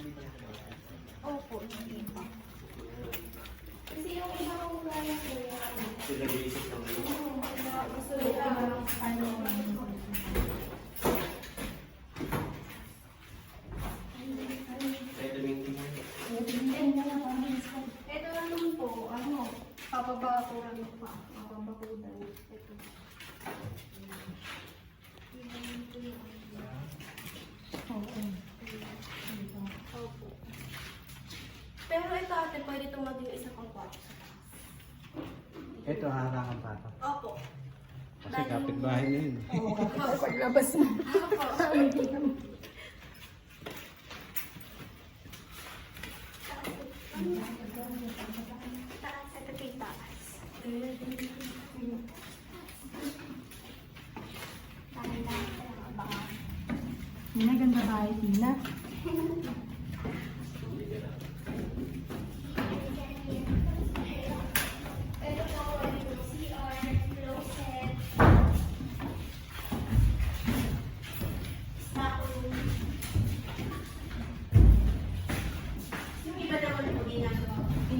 Opo, hindi pa. Kasi yung iba kong gaya ko ano, Sila basic lang yun. oo, gusto nila, ano, Ito naman po, ano, papaba ko lang pa. Papaba ko daw. Ito. Ito, harangan pa ito. Opo. Kasi kapitbahay na yun. Paglabas mo. Taas, ito kay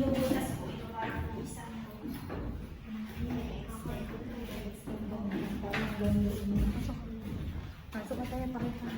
ginagawa. Binubutas po ito para po isang. Pasok ka tayo, pakita.